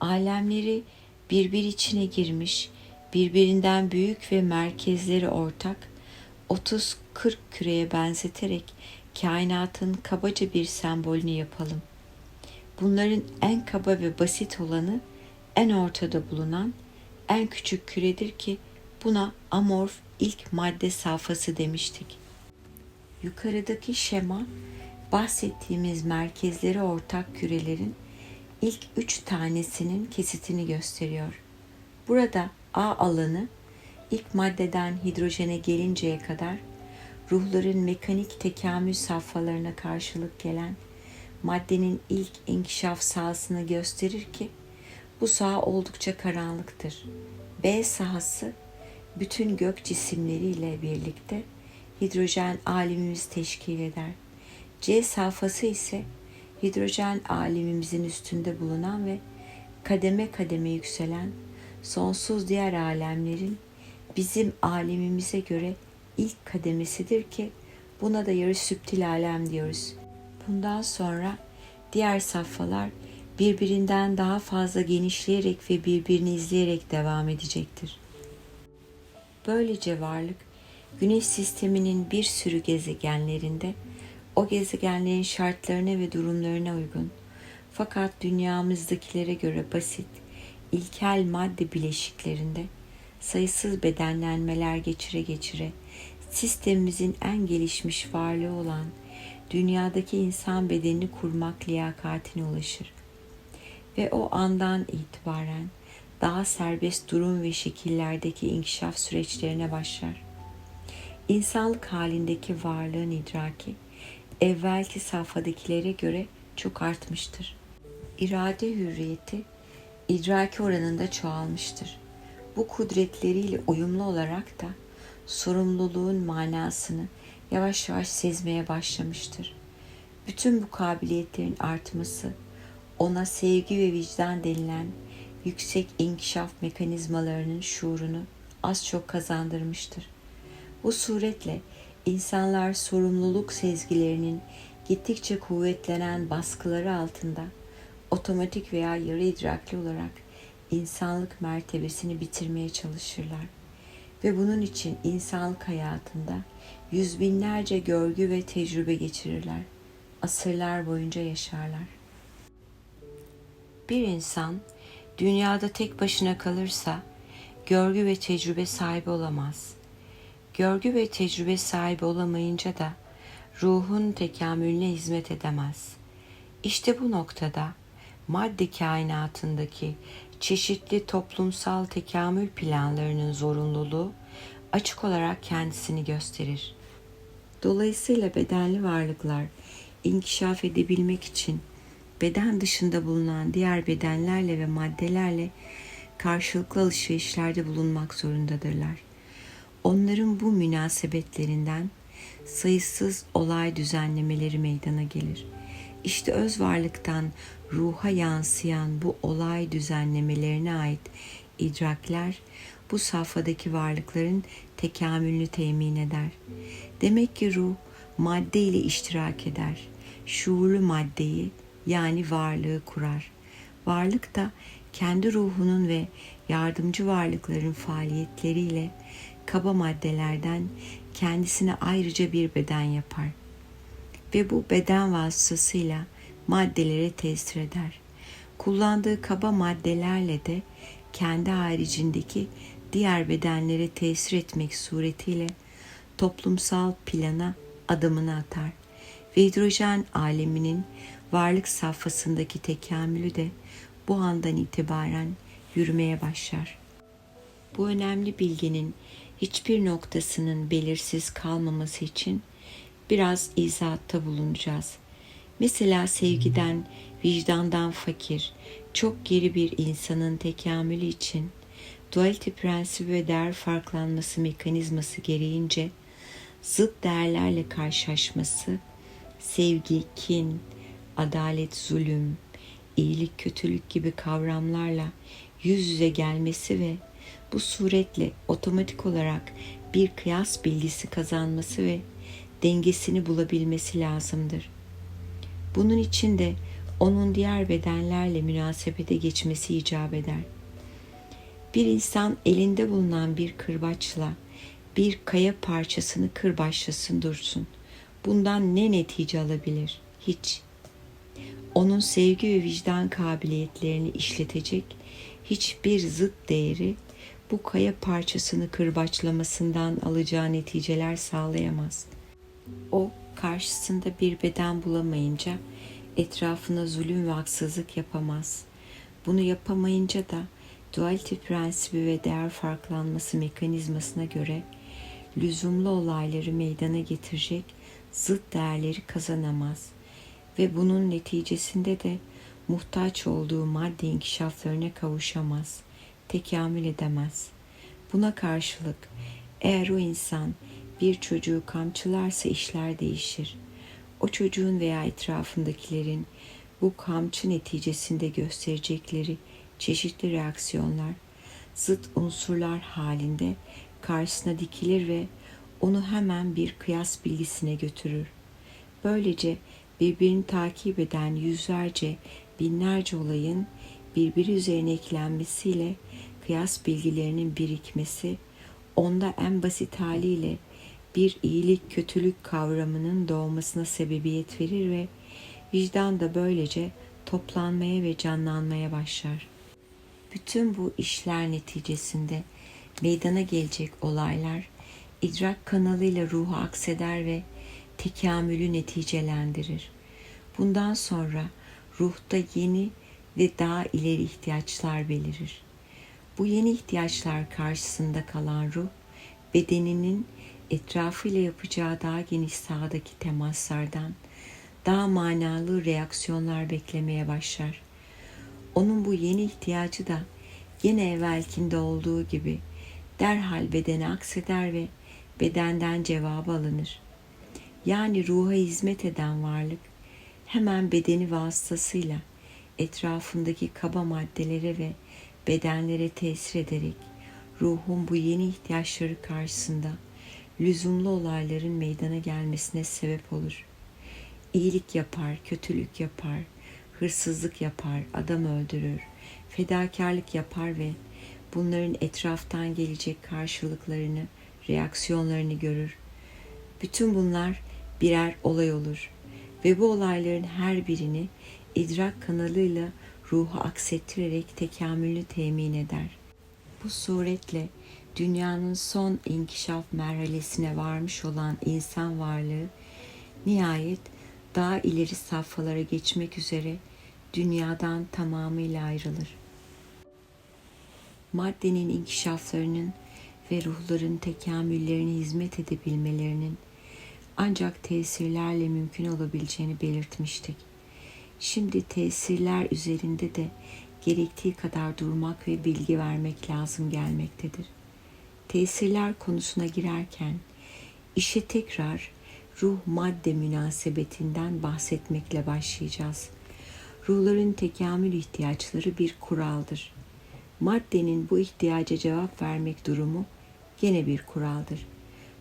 alemleri birbir içine girmiş, birbirinden büyük ve merkezleri ortak 30-40 küreye benzeterek kainatın kabaca bir sembolünü yapalım. Bunların en kaba ve basit olanı en ortada bulunan en küçük küredir ki buna amorf ilk madde safhası demiştik. Yukarıdaki şema bahsettiğimiz merkezleri ortak kürelerin ilk üç tanesinin kesitini gösteriyor. Burada A alanı ilk maddeden hidrojene gelinceye kadar ruhların mekanik tekamül safhalarına karşılık gelen maddenin ilk inkişaf sahasını gösterir ki bu saha oldukça karanlıktır. B sahası bütün gök cisimleriyle birlikte hidrojen alemimizi teşkil eder. C safhası ise hidrojen alemimizin üstünde bulunan ve kademe kademe yükselen sonsuz diğer alemlerin bizim alemimize göre ilk kademesidir ki buna da yarı süptil alem diyoruz. Bundan sonra diğer safhalar birbirinden daha fazla genişleyerek ve birbirini izleyerek devam edecektir. Böylece varlık Güneş sisteminin bir sürü gezegenlerinde o gezegenlerin şartlarına ve durumlarına uygun fakat dünyamızdakilere göre basit, ilkel madde bileşiklerinde sayısız bedenlenmeler geçire geçire sistemimizin en gelişmiş varlığı olan dünyadaki insan bedenini kurmak liyakatine ulaşır. Ve o andan itibaren daha serbest durum ve şekillerdeki inkişaf süreçlerine başlar. İnsanlık halindeki varlığın idraki evvelki safhadakilere göre çok artmıştır. İrade hürriyeti idraki oranında çoğalmıştır. Bu kudretleriyle uyumlu olarak da sorumluluğun manasını yavaş yavaş sezmeye başlamıştır. Bütün bu kabiliyetlerin artması ona sevgi ve vicdan denilen yüksek inkişaf mekanizmalarının şuurunu az çok kazandırmıştır. Bu suretle insanlar sorumluluk sezgilerinin gittikçe kuvvetlenen baskıları altında otomatik veya yarı idrakli olarak insanlık mertebesini bitirmeye çalışırlar. Ve bunun için insanlık hayatında yüz binlerce görgü ve tecrübe geçirirler. Asırlar boyunca yaşarlar. Bir insan dünyada tek başına kalırsa görgü ve tecrübe sahibi olamaz. Görgü ve tecrübe sahibi olamayınca da ruhun tekamülüne hizmet edemez. İşte bu noktada madde kainatındaki çeşitli toplumsal tekamül planlarının zorunluluğu açık olarak kendisini gösterir. Dolayısıyla bedenli varlıklar inkişaf edebilmek için beden dışında bulunan diğer bedenlerle ve maddelerle karşılıklı alışverişlerde bulunmak zorundadırlar. Onların bu münasebetlerinden sayısız olay düzenlemeleri meydana gelir. İşte öz varlıktan ruha yansıyan bu olay düzenlemelerine ait idrakler bu safhadaki varlıkların tekamülünü temin eder. Demek ki ruh madde ile iştirak eder. Şuurlu maddeyi yani varlığı kurar. Varlık da kendi ruhunun ve yardımcı varlıkların faaliyetleriyle kaba maddelerden kendisine ayrıca bir beden yapar. Ve bu beden vasıtasıyla maddelere tesir eder. Kullandığı kaba maddelerle de kendi haricindeki diğer bedenlere tesir etmek suretiyle toplumsal plana adımını atar ve hidrojen aleminin varlık safhasındaki tekamülü de bu andan itibaren yürümeye başlar. Bu önemli bilginin hiçbir noktasının belirsiz kalmaması için biraz izahatta bulunacağız. Mesela sevgiden, vicdandan fakir, çok geri bir insanın tekamülü için dualite prensibi ve değer farklanması mekanizması gereğince zıt değerlerle karşılaşması, sevgi, kin, adalet, zulüm, iyilik, kötülük gibi kavramlarla yüz yüze gelmesi ve bu suretle otomatik olarak bir kıyas bilgisi kazanması ve dengesini bulabilmesi lazımdır. Bunun için de onun diğer bedenlerle münasebete geçmesi icap eder. Bir insan elinde bulunan bir kırbaçla bir kaya parçasını kırbaçlasın dursun. Bundan ne netice alabilir? Hiç. Onun sevgi ve vicdan kabiliyetlerini işletecek hiçbir zıt değeri bu kaya parçasını kırbaçlamasından alacağı neticeler sağlayamaz. O karşısında bir beden bulamayınca etrafına zulüm ve haksızlık yapamaz. Bunu yapamayınca da duality prensibi ve değer farklanması mekanizmasına göre lüzumlu olayları meydana getirecek zıt değerleri kazanamaz ve bunun neticesinde de muhtaç olduğu madde inkişaflarına kavuşamaz, tekamül edemez. Buna karşılık eğer o insan bir çocuğu kamçılarsa işler değişir. O çocuğun veya etrafındakilerin bu kamçı neticesinde gösterecekleri çeşitli reaksiyonlar, zıt unsurlar halinde karşısına dikilir ve onu hemen bir kıyas bilgisine götürür. Böylece birbirini takip eden yüzlerce, binlerce olayın birbiri üzerine eklenmesiyle kıyas bilgilerinin birikmesi, onda en basit haliyle bir iyilik kötülük kavramının doğmasına sebebiyet verir ve vicdan da böylece toplanmaya ve canlanmaya başlar. Bütün bu işler neticesinde meydana gelecek olaylar idrak kanalıyla ruha akseder ve tekamülü neticelendirir. Bundan sonra ruhta yeni ve daha ileri ihtiyaçlar belirir. Bu yeni ihtiyaçlar karşısında kalan ruh, bedeninin etrafıyla yapacağı daha geniş sahadaki temaslardan daha manalı reaksiyonlar beklemeye başlar. Onun bu yeni ihtiyacı da yine evvelkinde olduğu gibi derhal bedene akseder ve bedenden cevap alınır. Yani ruha hizmet eden varlık hemen bedeni vasıtasıyla etrafındaki kaba maddelere ve bedenlere tesir ederek ruhun bu yeni ihtiyaçları karşısında lüzumlu olayların meydana gelmesine sebep olur. İyilik yapar, kötülük yapar, hırsızlık yapar, adam öldürür, fedakarlık yapar ve bunların etraftan gelecek karşılıklarını, reaksiyonlarını görür. Bütün bunlar birer olay olur ve bu olayların her birini idrak kanalıyla ruhu aksettirerek tekamülünü temin eder. Bu suretle dünyanın son inkişaf merhalesine varmış olan insan varlığı nihayet daha ileri safhalara geçmek üzere dünyadan tamamıyla ayrılır. Maddenin inkişaflarının ve ruhların tekamüllerine hizmet edebilmelerinin ancak tesirlerle mümkün olabileceğini belirtmiştik. Şimdi tesirler üzerinde de gerektiği kadar durmak ve bilgi vermek lazım gelmektedir. Tesirler konusuna girerken işe tekrar ruh madde münasebetinden bahsetmekle başlayacağız. Ruhların tekamül ihtiyaçları bir kuraldır. Maddenin bu ihtiyaca cevap vermek durumu gene bir kuraldır.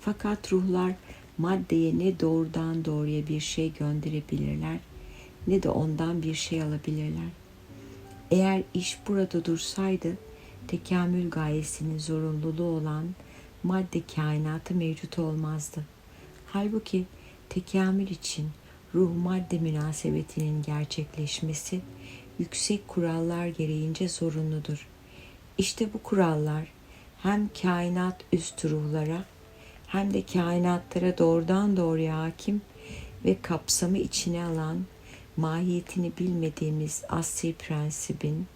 Fakat ruhlar maddeye ne doğrudan doğruya bir şey gönderebilirler ne de ondan bir şey alabilirler. Eğer iş burada dursaydı tekamül gayesinin zorunluluğu olan madde kainatı mevcut olmazdı. Halbuki tekamül için ruh madde münasebetinin gerçekleşmesi yüksek kurallar gereğince zorunludur. İşte bu kurallar hem kainat üst ruhlara hem de kainatlara doğrudan doğruya hakim ve kapsamı içine alan mahiyetini bilmediğimiz asli prensibin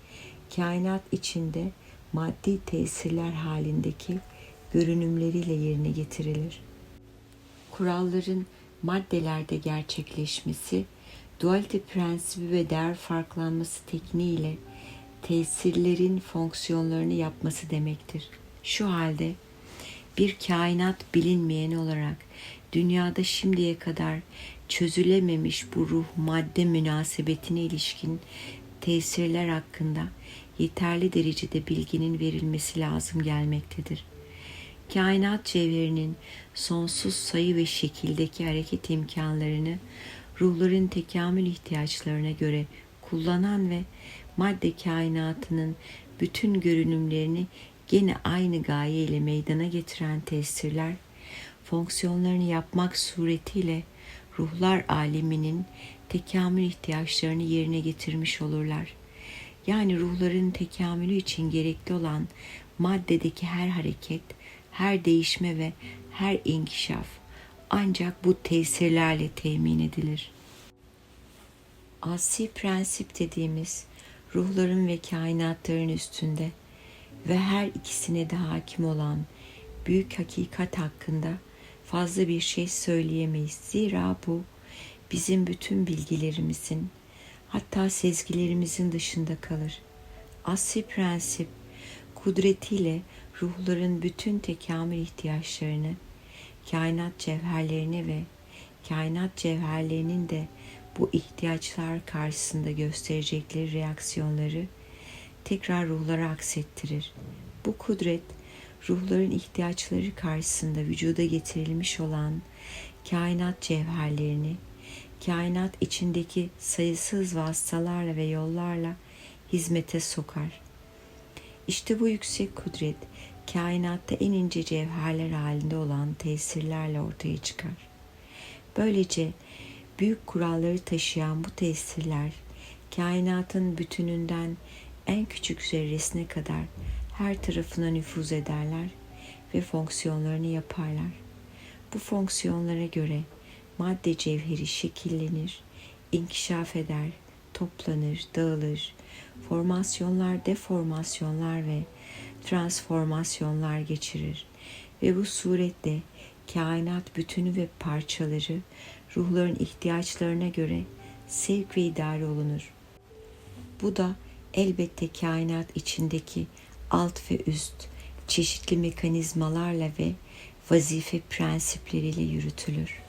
kainat içinde maddi tesirler halindeki görünümleriyle yerine getirilir. Kuralların maddelerde gerçekleşmesi, dualite prensibi ve değer farklanması tekniğiyle tesirlerin fonksiyonlarını yapması demektir. Şu halde bir kainat bilinmeyen olarak dünyada şimdiye kadar çözülememiş bu ruh madde münasebetine ilişkin tesirler hakkında yeterli derecede bilginin verilmesi lazım gelmektedir. Kainat cevherinin sonsuz sayı ve şekildeki hareket imkanlarını ruhların tekamül ihtiyaçlarına göre kullanan ve madde kainatının bütün görünümlerini gene aynı gaye ile meydana getiren tesirler, fonksiyonlarını yapmak suretiyle ruhlar aleminin tekamül ihtiyaçlarını yerine getirmiş olurlar. Yani ruhların tekamülü için gerekli olan maddedeki her hareket, her değişme ve her inkişaf ancak bu tesirlerle temin edilir. Asi prensip dediğimiz ruhların ve kainatların üstünde ve her ikisine de hakim olan büyük hakikat hakkında fazla bir şey söyleyemeyiz. Zira bu bizim bütün bilgilerimizin hatta sezgilerimizin dışında kalır. Asli prensip kudretiyle ruhların bütün tekamül ihtiyaçlarını, kainat cevherlerini ve kainat cevherlerinin de bu ihtiyaçlar karşısında gösterecekleri reaksiyonları tekrar ruhlara aksettirir. Bu kudret ruhların ihtiyaçları karşısında vücuda getirilmiş olan kainat cevherlerini kainat içindeki sayısız vasıtalarla ve yollarla hizmete sokar. İşte bu yüksek kudret kainatta en ince cevherler halinde olan tesirlerle ortaya çıkar. Böylece büyük kuralları taşıyan bu tesirler kainatın bütününden en küçük zerresine kadar her tarafına nüfuz ederler ve fonksiyonlarını yaparlar. Bu fonksiyonlara göre madde cevheri şekillenir, inkişaf eder, toplanır, dağılır, formasyonlar, deformasyonlar ve transformasyonlar geçirir ve bu suretle kainat bütünü ve parçaları ruhların ihtiyaçlarına göre sevk ve idare olunur. Bu da elbette kainat içindeki alt ve üst çeşitli mekanizmalarla ve vazife prensipleriyle yürütülür.